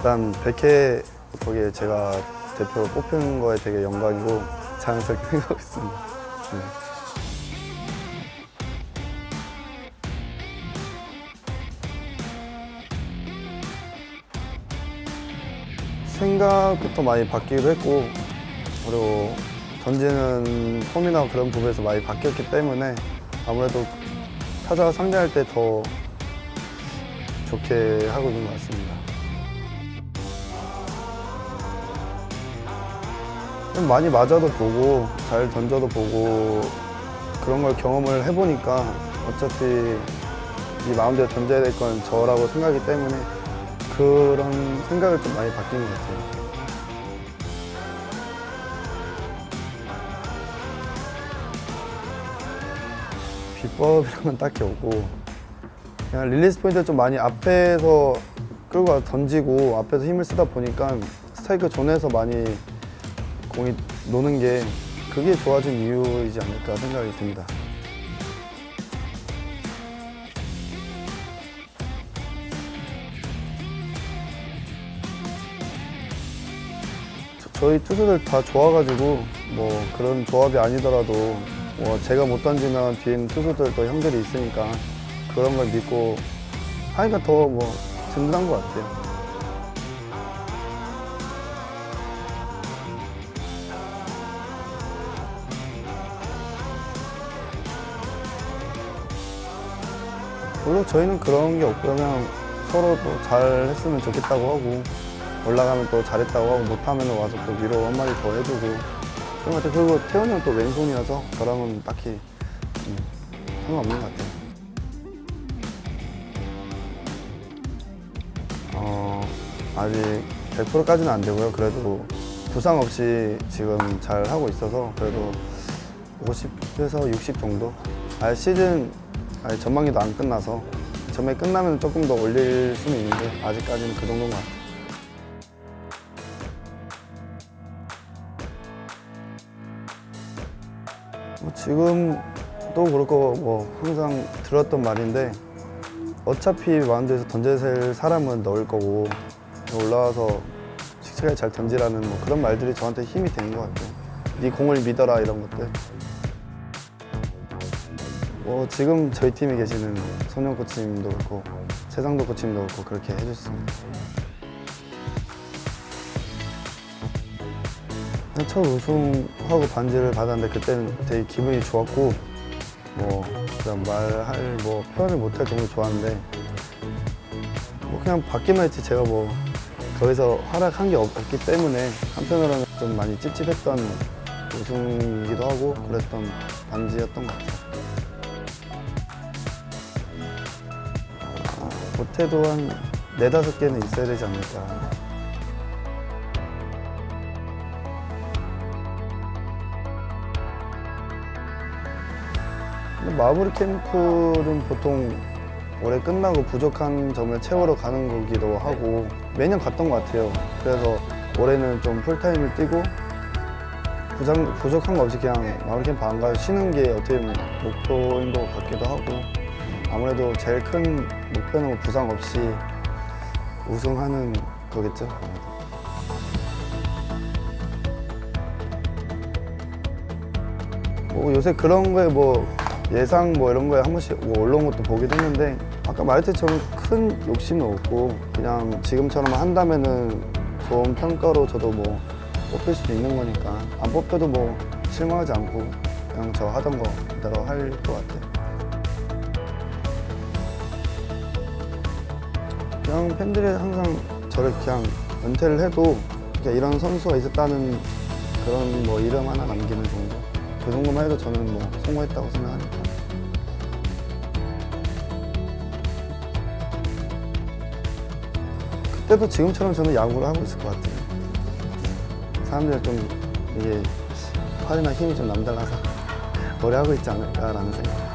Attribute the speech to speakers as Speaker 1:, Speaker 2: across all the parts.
Speaker 1: 일단 100회 거기에 제가 대표로 뽑힌 거에 되게 영광이고 자연스럽게 생각하고 있습니다. 네. 생각부터 많이 바뀌기도 했고 그리고 던지는 폼이나 그런 부분에서 많이 바뀌었기 때문에 아무래도 타자가 상대할 때 더 좋게 하고 있는 것 같습니다. 많이 맞아도 보고 잘 던져도 보고 그런 걸 경험을 해보니까 어차피 이 마운드에 던져야 될 건 저라고 생각하기 때문에 그런 생각을 좀 많이 바뀐 것 같아요. 비법이란 건 딱히 없고 그냥 릴리스 포인트 좀 많이 앞에서 끌고 와서 던지고 앞에서 힘을 쓰다 보니까 스트라이크 존에서 많이 공이 노는 게 그게 좋아진 이유이지 않을까 생각이 듭니다. 저- 저희 투수들 다 좋아가지고 뭐 그런 조합이 아니더라도 뭐 제가 못 던지면 뒤에 있는 투수들도 형들이 있으니까 그런 걸 믿고 하니까 더 뭐 든든한 것 같아요. 물론 저희는 그런 게 없고요. 그냥 서로 또 잘했으면 좋겠다고 하고 올라가면 또 잘했다고 하고 못하면 와서 또 위로 한마디 더 해주고 그런 것 같아요. 그리고 태훈이 형 또 왼손이라서 저랑은 딱히 음, 상관없는 것 같아요. 어, 아직 100%까지는 안 되고요. 그래도 부상 없이 지금 잘 하고 있어서 그래도 50에서 60 정도. 아 시즌 아직 전반기도 안 끝나서 전반기 끝나면 조금 더 올릴 수는 있는데 아직까지는 그 정도인 것 같아요. 뭐 지금도 그렇고 뭐 항상 들었던 말인데 어차피 마운드에서 던져야 될 사람은 넣을 거고 올라와서 씩씩하게 잘 던지라는 뭐 그런 말들이 저한테 힘이 되는 것 같아요. 네 공을 믿어라 이런 것들. 뭐 지금 저희 팀에 계시는 손영 코치님도 그렇고 최상도 코치님도 그렇고 그렇게 해주셨습니다. 첫 우승하고 반지를 받았는데 그때는 되게 기분이 좋았고 뭐 그냥 말할 뭐 표현을 못할 정도로 좋았는데 뭐 그냥 받기만 했지 제가 뭐 거기서 활약한 게 없- 없기 때문에 한편으로는 좀 많이 찝찝했던 우승이기도 하고 그랬던 반지였던 것 같아요. 못해도 한 네다섯 개는 있어야 되지 않을까. 근데 마무리 캠프는 보통 올해 끝나고 부족한 점을 채우러 가는 거기도 하고 매년 갔던 것 같아요. 그래서 올해는 좀 풀타임을 뛰고 부장, 부족한 거 없이 그냥 마무리 캠프 안 가고 쉬는 게 어떻게 보면 목표인 것 같기도 하고 아무래도 제일 큰 목표는 뭐 부상 없이 우승하는 거겠죠. 뭐 요새 그런 거에 뭐 예상 뭐 이런 거에 한 번씩 뭐 올라온 것도 보긴 했는데 아까 말했듯처럼 큰 욕심은 없고 그냥 지금처럼 한다면은 좋은 평가로 저도 뭐 뽑힐 수도 있는 거니까 안 뽑혀도 뭐 실망하지 않고 그냥 저 하던 거 그대로 할 것 같아요. 그냥 팬들이 항상 저를 그냥 은퇴를 해도 그냥 이런 선수가 있었다는 그런 뭐 이름 하나 남기는 정도. 그 정도만 해도 저는 뭐 성공했다고 생각하니까. 그때도 지금처럼 저는 야구를 하고 있을 것 같아요. 사람들이 좀 이게 팔이나 힘이 좀 남달라서 오래 하고 있지 않을까라는 생각.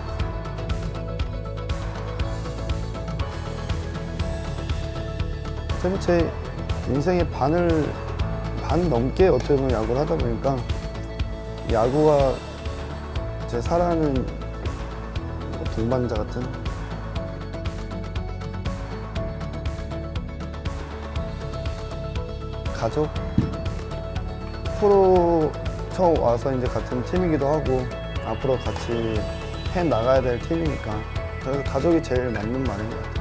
Speaker 1: 어차피 제 인생의 반을 반 넘게 어떻게 보면 야구를 하다 보니까 야구가 제뭐 동반자 같은 가족 프로 처음 와서 이제 같은 팀이기도 하고 앞으로 같이 해 나가야 될 팀이니까 그래서 가족이 제일 맞는 말인 것 같아요.